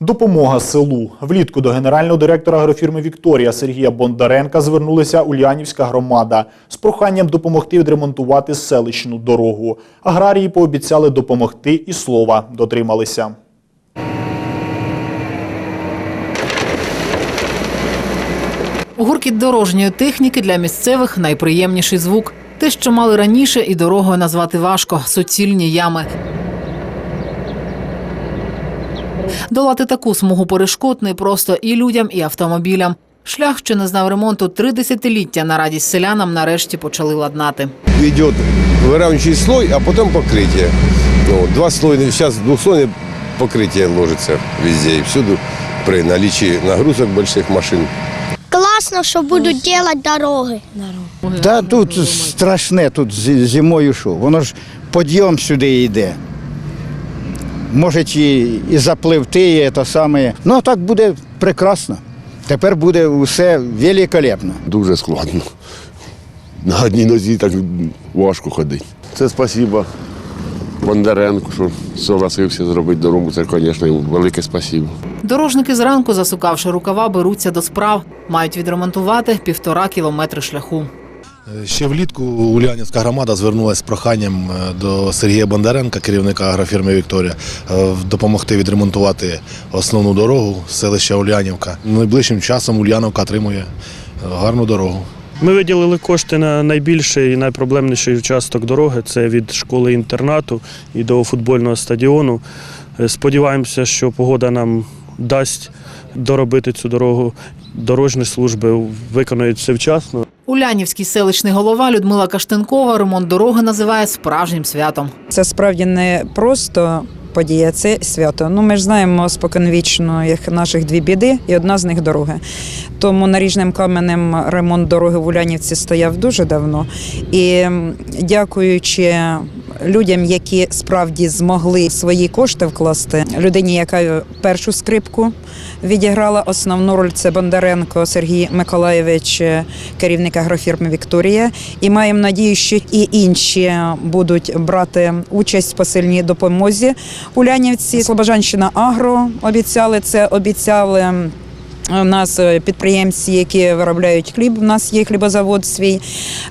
Допомога селу. Влітку до генерального директора агрофірми Вікторія Сергія Бондаренка звернулася Ульянівська громада з проханням допомогти відремонтувати селищну дорогу. Аграрії пообіцяли допомогти і слова дотрималися. Гуркіт дорожньої техніки для місцевих найприємніший звук. Те, що мали раніше, і дорогою назвати важко суцільні ями. Долати таку смугу перешкод не просто і людям, і автомобілям. Шлях, що не знав ремонту три десятиліття на радість селянам, нарешті почали ладнати. идет выравнивающий слой, а потом покрытие. Ну, два слоя, сейчас двухслойное покрытие ложится везде и всюду при наличии нагрузок больших машин. Класно, що будуть робити дороги. Та тут страшне, тут зі- зимою що. Воно ж підйом сюди йде. Може і, і запливти, і те саме. Ну а так буде прекрасно. Тепер буде все великолепно. Дуже складно. На одній нозі так важко ходити. Це спасіба Бондаренку, що согласився зробити дорогу. Це, звісно, йому велике спасибо. Дорожники зранку, засукавши рукава, беруться до справ. Мають відремонтувати півтора кілометри шляху. Ще влітку Ульянівська громада звернулася з проханням е, до Сергія Бондаренка, керівника агрофірми Вікторія, е, допомогти відремонтувати основну дорогу селища Ульянівка. Найближчим часом Ульяновка отримує е, гарну дорогу. Ми виділили кошти на найбільший і найпроблемніший участок дороги. Це від школи-інтернату і до футбольного стадіону. Е, Сподіваємося, що погода нам дасть доробити цю дорогу. Дорожні служби виконають все вчасно. Улянівський селищний голова Людмила Каштенкова ремонт дороги називає справжнім святом. Це справді не просто подія, це свято. Ну ми ж знаємо споконвічно наших дві біди, і одна з них дороги. Тому наріжним каменем ремонт дороги в Улянівці стояв дуже давно. І дякуючи людям, які справді змогли свої кошти вкласти, людині, яка першу скрипку відіграла основну роль, це Бондаренко Сергій Миколаєвич, керівник агрофірми Вікторія. І маємо надію, що і інші будуть брати участь в посильній допомозі. Улянівці, Слобожанщина Агро обіцяли це, обіцяли. У нас е, підприємці, які виробляють хліб, у нас є хлібозавод свій.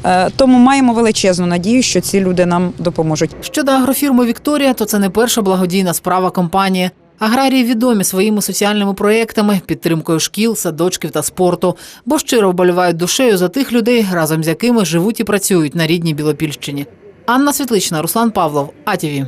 Е, Тому маємо величезну надію, що ці люди нам допоможуть. Щодо агрофірми Вікторія, то це не перша благодійна справа компанії. Аграрії відомі своїми соціальними проєктами, підтримкою шкіл, садочків та спорту, бо щиро вболівають душею за тих людей, разом з якими живуть і працюють на рідній Білопільщині. Анна Світлична, Руслан Павлов, АТВ.